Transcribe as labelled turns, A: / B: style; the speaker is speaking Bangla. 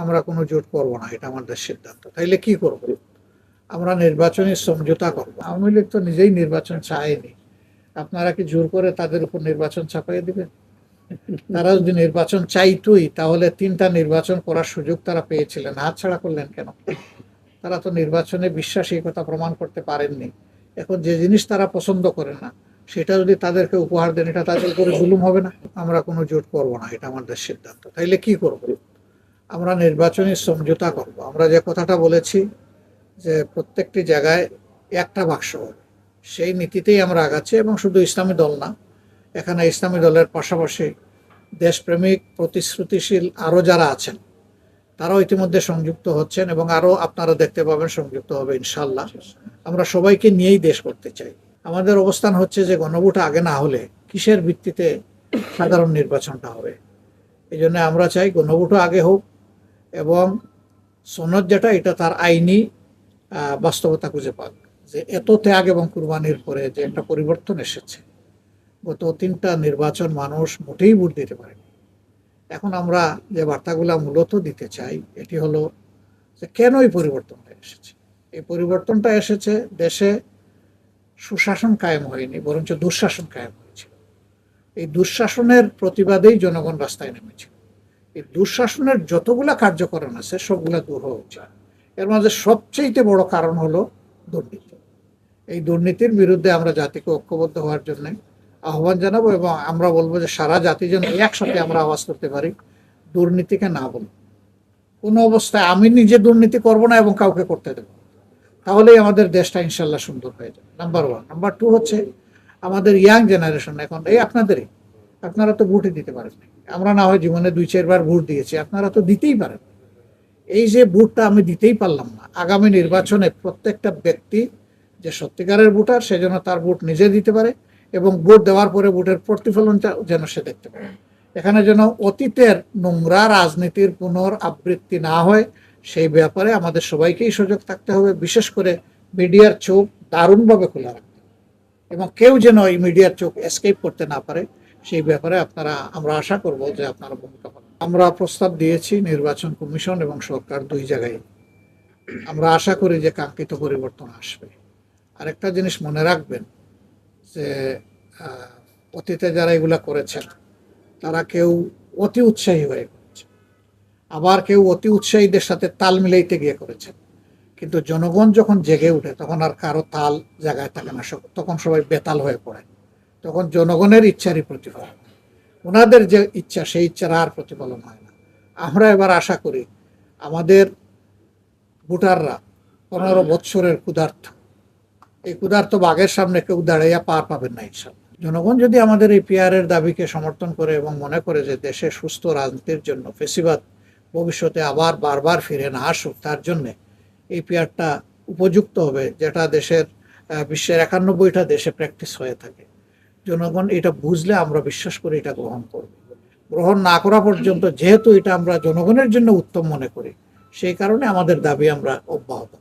A: আমরা কোনো জোট করব না, এটা আমাদের সিদ্ধান্ত। তাইলে কি করব? আমরা নির্বাচনী সমঝোতা করব। আওয়ামী লীগ তো নিজেই নির্বাচন চায়নি। আপনারা কি জোর করে তাদের উপর নির্বাচন চাপাইয়ে দিবেন? তারা যদি নির্বাচন চাইতোই, তাহলে তিনটা নির্বাচন করার সুযোগ তারা পেয়েছিলেন। হাতছাড়া করলেন কেন? তারা তো নির্বাচনে বিশ্বাস এই কথা প্রমাণ করতে পারেননি। এখন যে জিনিস তারা পছন্দ করে না, সেটা যদি তাদেরকে উপহার দেন, এটা তাদের উপরে জুলুম হবে না? আমরা কোনো জোট করব না, এটা আমাদের সিদ্ধান্ত। তাইলে কি করব? আমরা নির্বাচনী সমঝোতা করব। আমরা যে কথাটা বলেছি যে প্রত্যেকটি জায়গায় একটা বাক্স, সেই নীতিতেই আমরা আগাচ্ছি এবং শুধু ইসলামী দল না, এখানে ইসলামী দলের পাশাপাশি দেশপ্রেমিক, প্রতিশ্রুতিশীল আরও যারা আছেন, তারাও ইতিমধ্যে সংযুক্ত হচ্ছেন এবং আরও আপনারা দেখতে পাবেন সংযুক্ত হবে ইনশাল্লাহ আমরা সবাইকে নিয়েই দেশ করতে চাই। আমাদের অবস্থান হচ্ছে যে গণভোট আগে না হলে কিসের ভিত্তিতে সাধারণ নির্বাচনটা হবে? এই জন্য আমরা চাই গণভোটও আগে হোক এবং সনদ যেটা, এটা তার আইনি বাস্তবতা খুঁজে পাক। যে এত ত্যাগ এবং কুরবানির পরে যে একটা পরিবর্তন এসেছে, গত তিনটা নির্বাচন মানুষ মোটেই ভোট দিতে পারেনি। এখন আমরা যে বার্তাগুলা মূলত দিতে চাই, এটি হলো যে কেন এই পরিবর্তনটা এসেছে? এই পরিবর্তনটা এসেছে দেশে সুশাসন কায়েম হয়নি, বরঞ্চ দুঃশাসন কায়েম হয়েছিল। এই দুঃশাসনের প্রতিবাদেই জনগণ রাস্তায় নেমেছিল। দুঃশাসনের যতগুলা কার্যকরণ আছে, সবগুলা দূর হওয়া উচিত। এর মাঝে সবচেয়ে বড় কারণ হলো দুর্নীতি। এই দুর্নীতির বিরুদ্ধে আমরা জাতিকে ঐক্যবদ্ধ হওয়ার জন্য আহ্বান জানাব এবং আমরা বলব যে সারা জাতি যেন একসাথে আমরা আওয়াজ করতে পারি, দুর্নীতিকে না বলব কোনো অবস্থায় আমি নিজে দুর্নীতি করব না এবং কাউকে করতে দেবো তাহলেই আমাদের দেশটা ইনশাল্লাহ সুন্দর হয়ে যাবে। নাম্বার ওয়ান নাম্বার টু হচ্ছে আমাদের ইয়াং জেনারেশন এখন এই আপনাদেরই। আপনারা তো ভোটই দিতে পারেন আমরা না হয় জীবনে দুই, চারবার ভোট দিয়েছি, আপনারা তো দিতেই পারেন এই যে ভোটটা আমি দিতেই পারলাম না, আগামী নির্বাচনে প্রত্যেকটা ব্যক্তি যে সত্যিকারের ভোটার, সে যেন তার ভোট নিজে দিতে পারে এবং ভোট দেওয়ার পরে ভোটের প্রতিফলনটা যেন সে দেখতে পারে। এখানে যেন অতীতের নোংরা রাজনীতির পুনর আবৃত্তি না হয়, সেই ব্যাপারে আমাদের সবাইকেই সুযোগ থাকতে হবে, বিশেষ করে মিডিয়ার চোখ দারুণভাবে খোলা রাখতে এবং কেউ যেন এই মিডিয়ার চোখ এসকেপ করতে না পারে সেই ব্যাপারে আপনারা, আমরা আশা করব যে আপনারা ভূমিকা পালন আমরা প্রস্তাব দিয়েছি নির্বাচন কমিশন এবং সরকার দুই জায়গায়। আমরা আশা করি যে কাঙ্ক্ষিত পরিবর্তন আসবে। আরেকটা জিনিস মনে রাখবেন যে অতীতে যারা এগুলা করেছেন, তারা কেউ অতি উৎসাহী হয়ে করেছে। আবার কেউ অতি উৎসাহীদের সাথে তাল মিলাইতে গিয়ে করেছেন কিন্তু জনগণ যখন জেগে উঠে তখন আর কারও তাল জায়গায় থাকে না। তখন সবাই বেতাল হয়ে পড়ে। তখন জনগণের ইচ্ছারই প্রতিফলন। ওনাদের যে ইচ্ছা, সেই ইচ্ছার আর প্রতিফলন হয় না। আমরা এবার আশা করি আমাদের ভোটাররা পনেরো বৎসরের ক্ষুধার্থ এই ক্ষুধার্ত বাঘের সামনে কেউ দাঁড়াইয়া পার পাবেন না ইনশাল্লাহ জনগণ যদি আমাদের এই পিয়ারের দাবিকে সমর্থন করে এবং মনে করে যে দেশে সুস্থ রাজনীতির জন্য ফেসিবাদ ভবিষ্যতে আবার বারবার ফিরে না আসুক, তার জন্যে এই পিয়ারটা উপযুক্ত হবে, যেটা দেশের বিশ্বের একানব্বইটা দেশে প্র্যাকটিস হয়ে থাকে। জনগণ এটা বুঝলে আমরা বিশ্বাস করে এটা গ্রহণ করব গ্রহণ না করা পর্যন্ত যেহেতু এটা আমরা জনগণের জন্য উত্তম মনে করি, সেই কারণে আমাদের দাবি আমরা অব্যাহত।